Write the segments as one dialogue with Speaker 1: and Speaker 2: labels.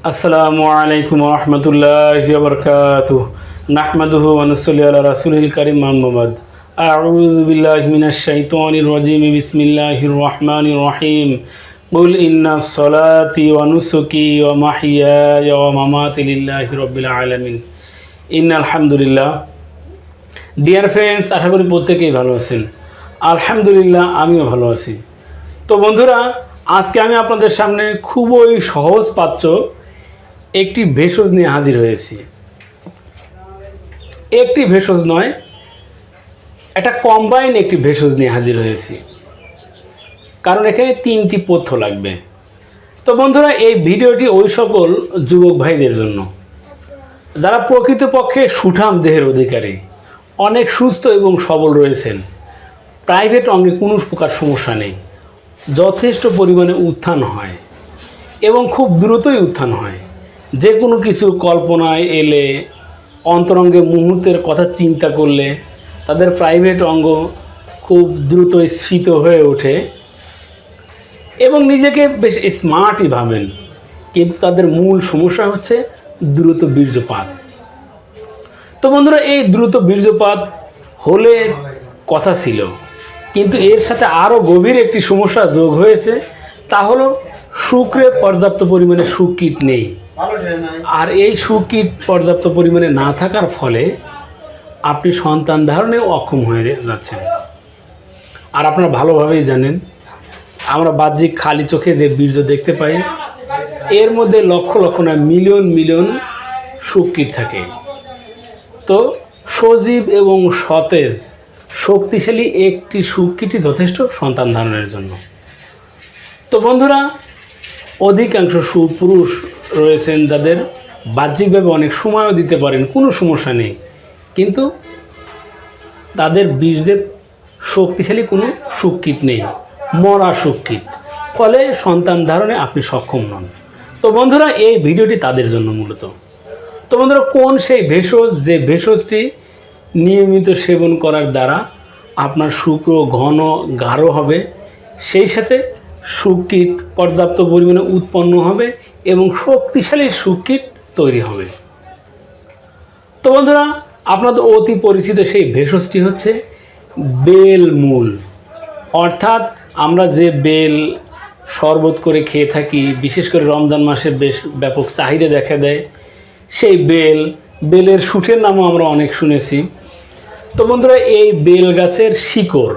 Speaker 1: আসসালামু আলাইকুম রহমতুল্লাহ বরকাত নাহমাদুহু আনুসল্লি আল্লাহ রাসুল করিম মোহাম্মদ أعوذ بالله من الشيطان الرجيم بسم الله الرحمن الرحيم قل إن صلاتي ونسكي ومحياي ومماتي لله رب العالمين إن الحمد لله ডিয়ার ফ্রেন্ডস আশা করি প্রত্যেকেই ভালো আছেন আলহামদুলিল্লাহ আমিও ভালো আছি তো বন্ধুরা আজকে আমি আপনাদের সামনে খুবই সহজ পাচ্য একটি ভেষজ নিয়ে হাজির হয়েছি। একটি ভেষজ নয়, একটা কম্বাইন একটি ভেষজ নিয়ে হাজির হয়েছি। কারণ এখানে তিনটি পথ্য লাগবে। তো বন্ধুরা, এই ভিডিওটি ওই সকল যুবক ভাইদের জন্য। যারা প্রকৃতপক্ষে সুঠাম দেহের অধিকারী, অনেক সুস্থ এবং সবল রয়েছেন প্রাইভেট অঙ্গে কোনো প্রকার সমস্যা নেই। যথেষ্ট পরিমাণে উত্থান হয় এবং খুব দ্রুতই উত্থান হয়। যে কোনো কিছু কল্পনায় এলে, অন্তরঙ্গে মুহূর্তের কথা চিন্তা করলে, তাদের প্রাইভেট অঙ্গ খুব দ্রুত স্ফীত হয়ে ওঠে এবং নিজেকে বেশ স্মার্টই ভাবেন। কিন্তু তাদের মূল সমস্যা হচ্ছে দ্রুত বীর্যপাত। তো বন্ধুরা, এই দ্রুত বীর্যপাত হলে কথা ছিল, কিন্তু এর সাথে আরও গভীর একটি সমস্যা যোগ হয়েছে, তা হলো শুক্রে পর্যাপ্ত পরিমাণে সুকীট নেই। আর এই সুকীট পর্যাপ্ত পরিমাণে না থাকার ফলে আপনি সন্তান ধারণেও অক্ষম হয়ে যাচ্ছেন। আর আপনারা ভালোভাবেই জানেন, আমরা বাহ্যিক খালি চোখে যে বীর্য দেখতে পাই, এর মধ্যে লক্ষ লক্ষ না, মিলিয়ন মিলিয়ন সুকীট থাকে। তো সজীব এবং সতেজ, শক্তিশালী একটি সুকীটই যথেষ্ট সন্তান ধারণের জন্য। তো বন্ধুরা, অধিকাংশ সুপুরুষ রয়েছেন যাদের বাহ্যিকভাবে অনেক সময়ও দিতে পারেন, কোনো সমস্যা নেই। কিন্তু তাদের বীর্যের শক্তিশালী কোনো সুকীট নেই, মরা সুকীট। ফলে সন্তান ধারণে আপনি সক্ষম নন। তো বন্ধুরা, এই ভিডিওটি তাদের জন্য মূলত। তো বন্ধুরা, কোন সেই ভেষজ, যে ভেষজটি নিয়মিত সেবন করার দ্বারা আপনার শুক্র, ঘন, গাঢ় হবে, সেই সাথে সুকীট পর্যাপ্ত পরিমাণে উৎপন্ন হবে এবং শক্তিশালী সুকীট তৈরি হবে। তো বন্ধুরা, আপনাদের অতি পরিচিত সেই ভেষজটি হচ্ছে বেল মূল। অর্থাৎ আমরা যে বেল শরবত করে খেয়ে থাকি, বিশেষ করে রমজান মাসে বেশ ব্যাপক চাহিদা দেখা দেয়, সেই বেল, বেলের সুঠের নামও আমরা অনেক শুনেছি। তো বন্ধুরা, এই বেল গাছের শিকড়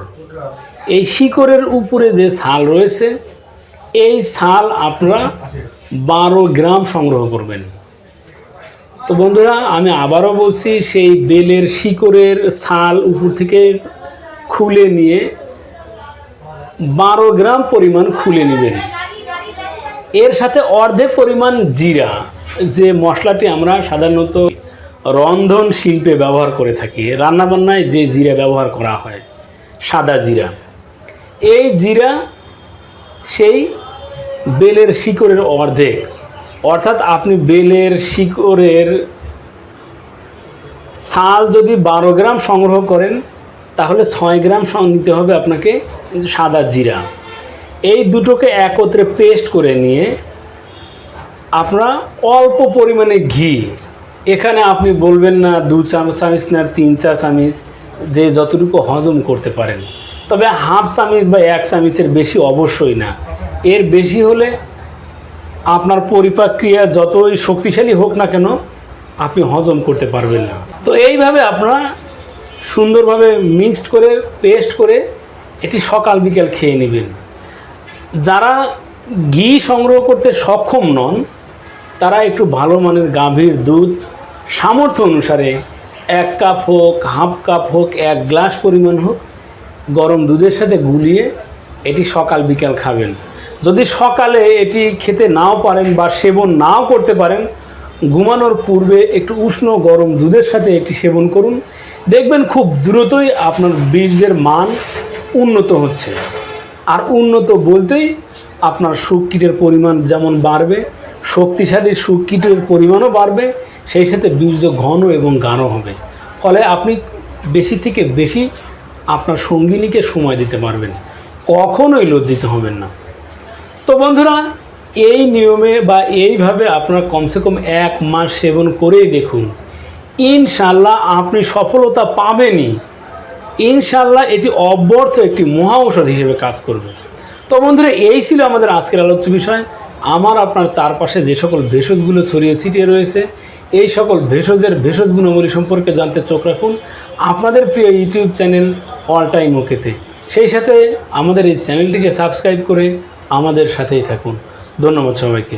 Speaker 1: এই শিকড়ের উপরে যে ছাল রয়েছে, এই ছাল আপনারা বারো গ্রাম সংগ্রহ করবেন। তো বন্ধুরা, আমি আবারও বলছি, সেই বেলের শিকড়ের ছাল উপর থেকে খুলে নিয়ে বারো গ্রাম পরিমাণ খুলে নেবেন। এর সাথে অর্ধেক পরিমাণ জিরা, যে মশলাটি আমরা সাধারণত রন্ধন শিল্পে ব্যবহার করে থাকি। রান্নাবান্নায় যে জিরা ব্যবহার করা হয়, সাদা জিরা। এই জিরা সেই বেলের শিকড়ের অর্ধেক। অর্থাৎ আপনি বেলের শিকড়ের ছাল যদি বারো গ্রাম সংগ্রহ করেন, তাহলে ছয় গ্রাম নিতে হবে আপনাকে সাদা জিরা। এই দুটোকে একত্রে পেস্ট করে নিয়ে আপনারা অল্প পরিমাণে ঘি। এখানে আপনি বলবেন না দু চা চামিচ না তিন চা চামিচ যে যতটুকু হজম করতে পারেন। তবে হাফ চামিচ বা এক চামিচের বেশি অবশ্যই না। এর বেশি হলে আপনার পরিপাক ক্রিয়া যতই শক্তিশালী হোক না কেন, আপনি হজম করতে পারবেন না। তো এইভাবে আপনারা সুন্দরভাবে মিক্সড করে, পেস্ট করে এটি সকাল বিকেল খেয়ে নেবেন। যারা ঘি সংগ্রহ করতে সক্ষম নন, তারা একটু ভালো মানের গাভীর দুধ সামর্থ্য অনুসারে এক কাপ হোক, হাফ কাপ হোক, এক গ্লাস পরিমাণ হোক গরম দুধের সাথে গুলিয়ে এটি সকাল বিকাল খাবেন। যদি সকালে এটি খেতে নাও পারেন বা সেবন নাও করতে পারেন, ঘুমানোর পূর্বে একটু উষ্ণ গরম দুধের সাথে এটি সেবন করুন। দেখবেন খুব দ্রুতই আপনার বীর্যের মান উন্নত হচ্ছে। আর উন্নত বলতেই আপনার সুকীটের পরিমাণ যেমন বাড়বে, শক্তিশালী সুকীটের পরিমাণও বাড়বে, সেই সাথে বীর্য ঘন এবং গাঢ় হবে। ফলে আপনি বেশি থেকে বেশি আপনার সঙ্গিনীকে সময় দিতে পারবেন। কখনোই লজ্জিত হবেন না। তো বন্ধুরা, এই নিয়মে বা এইভাবে আপনারা কমসে কম এক মাস সেবন করেই দেখুন। ইনশাল্লাহ আপনি সফলতা পাবেনই। ইনশাল্লাহ এটি অব্যর্থ একটি মহা ঔষধ হিসেবে কাজ করবে। তো বন্ধুরা, এই ছিল আমাদের আজকের আলোচ্য বিষয়। আমার আপনার চারপাশে যে সকল ভেষজগুলো ছড়িয়ে ছিটিয়ে রয়েছে, এই সকল ভেষজের ভেষজ গুণাবলী সম্পর্কে জানতে চোখ রাখুন। আপনাদের প্রিয় ইউটিউব চ্যানেল অল টাইম ওকেতে সেই সাথে আমাদের এই চ্যানেলটিকে সাবস্ক্রাইব করে আমাদের সাথেই থাকুন। ধন্যবাদ সবাইকে।